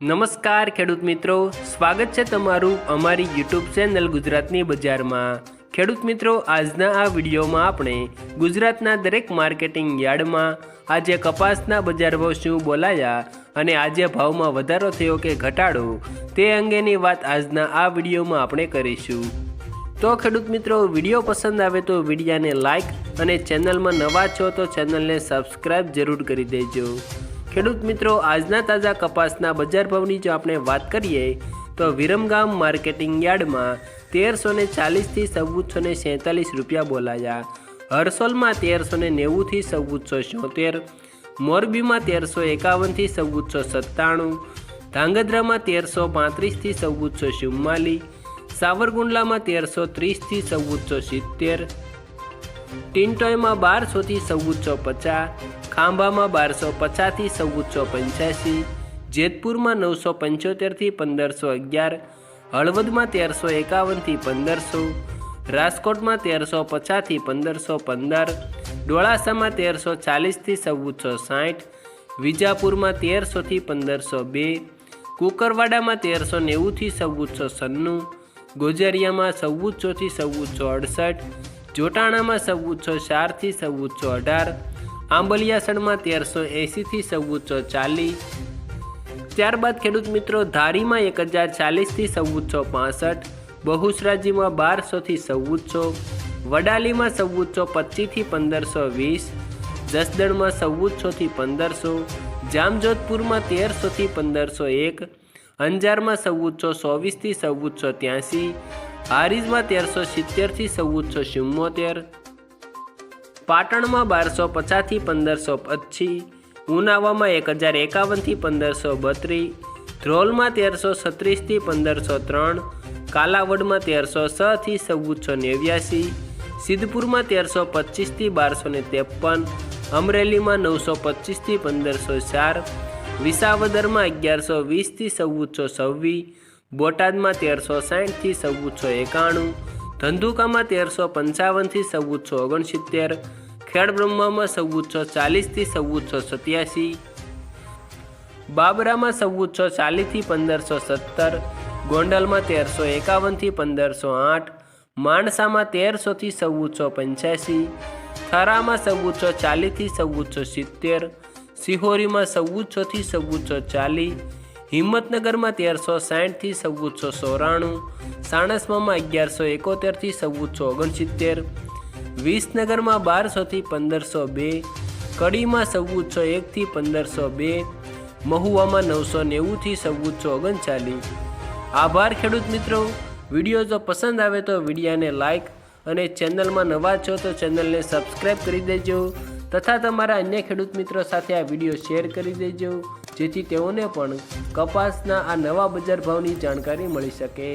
નમસ્કાર ખેડૂત મિત્રો, સ્વાગત છે તમારું અમારી યુટ્યુબ ચેનલ ગુજરાતની બજારમાં. ખેડૂત મિત્રો, આજના આ વિડીયોમાં આપણે ગુજરાતના દરેક માર્કેટિંગ યાર્ડમાં આજે કપાસના બજાર ભાવ શું બોલાયા અને આજે ભાવમાં વધારો થયો કે ઘટાડો, તે અંગેની વાત આજના આ વિડીયોમાં આપણે કરીશું. તો ખેડૂત મિત્રો, વીડિયો પસંદ આવે તો વિડીયાને લાઈક અને ચેનલમાં નવા છો તો ચેનલને સબસ્ક્રાઈબ જરૂર કરી દેજો. ખેડૂત મિત્રો, આજના તાજા કપાસના બજાર ભાવની જો આપણે વાત કરીએ, તો વિરમગામ માર્કેટિંગ યાર્ડમાં તેરસો ને ચાલીસથી ચૌદસો ને સેંતાલીસ રૂપિયા બોલાયા. હરસોલમાં તેરસો ને નેવુંથી ચૌદસો છોતેર, મોરબીમાં તેરસો એકાવનથી ચૌદસો સત્તાણું, ધાંગધ્રામાં તેરસો પાંત્રીસથી ચૌદસો ચુમ્માલીસ, સાવરકુંડલામાં તેરસો ત્રીસથી ચૌદસો સિત્તેર ટિન્ટોયમાં બારસોથી ચૌદસો પચાસ, ખાંભામાં બારસો પચાસથી ચૌદસો પંચ્યાસી, જેતપુરમાં નવસો પંચોતેરથી પંદરસો અગિયાર, હળવદમાં તેરસો એકાવનથી પંદરસો, રાજકોટમાં તેરસો પચાસથી પંદરસો પંદર, ડોળાસામાં તેરસો ચાલીસથી ચૌદસો સાઠ, વિજાપુરમાં તેરસોથી પંદરસો બે, કુકરવાડામાં તેરસો નેવુંથી ચૌદસો સન્નું ગોજરિયામાં ચૌદસોથી ચૌદસો અડસઠ જોટાણામાં ચૌદસો ચારથી ચૌદસો અઢાર, આંબલિયાસણમાં તેરસો એંસીથી ચૌદસો ચાલીસ. ત્યારબાદ ખેડૂત મિત્રો, ધારીમાં એક હજાર ચાલીસથી ચૌદસો પાસઠ, બહુસરાજીમાં બારસોથી ચૌદસો, વડાલીમાં ચૌદસો પચીસથી પંદરસો વીસ, જસદણમાં ચૌદસોથી પંદરસો, જામજોધપુરમાં તેરસોથી પંદરસો એક, અંજારમાં ચૌદસો ચોવીસથી ચૌદસો ત્યાંસી હારીજમાં તેરસો સિત્તેરથી ચૌદસો ચુમ્મોતેર પાટણમાં બારસો પચાસથી પંદરસો પચીસ, ઉનાવામાં એક હજાર એકાવનથી પંદરસો બત્રીસ, ધ્રોલમાં તેરસો છત્રીસથી પંદરસો ત્રણ, કાલાવડમાં તેરસો છથી ચૌદસો નેવ્યાસી, સિદ્ધપુરમાં તેરસો પચીસથી બારસો ને ત્રેપન, અમરેલીમાં નવસો પચીસથી પંદરસો ચાર, વિસાવદરમાં અગિયારસો વીસથી ચૌદસો છવ્વીસ બોટાદમાં તેરસો સાઠથી ચૌદસો એકાણું, ધંધુકામાં તેરસો પંચાવનથી ચૌદસો ઓગણસિત્તેર, ખેડબ્રહ્મામાં ચૌદસો ચાલીસથી ચૌદસો સત્યાસી, બાબરામાં ચૌદસો ચાલીસથી પંદરસો સત્તર, ગોંડલમાં તેરસો એકાવનથી પંદરસો આઠ, માણસામાં તેરસોથી ચૌદસો પંચ્યાસી, થરામાં ચૌદસો ચાલીસથી ચૌદસો સિત્તેર, સિહોરીમાં ચૌદસોથી ચૌદસો ચાલીસ હિંમતનગરમાં તેરસો સાઠથી ચૌદસો ચોરાણું સાણસમામાં અગિયારસો એકોતેરથી ચૌદસો ઓગણસિત્તેર, વિસનગરમાં બારસોથી પંદરસો બે, કડીમાં ચૌદસો એકથી પંદરસો બે, મહુવામાં નવસો નેવુંથી ચૌદસો ઓગણચાલીસ. આભાર ખેડૂત મિત્રો. વીડિયો જો પસંદ આવે તો વિડીયાને લાઇક અને ચેનલમાં નવા છો તો ચેનલને સબસ્ક્રાઈબ કરી દેજો તથા તમારા અન્ય ખેડૂત મિત્રો સાથે આ વીડિયો શેર કરી દેજો. જેથી તેઓને પણ કપાસના આ નવા બજાર ભાવની જાણકારી મળી શકે.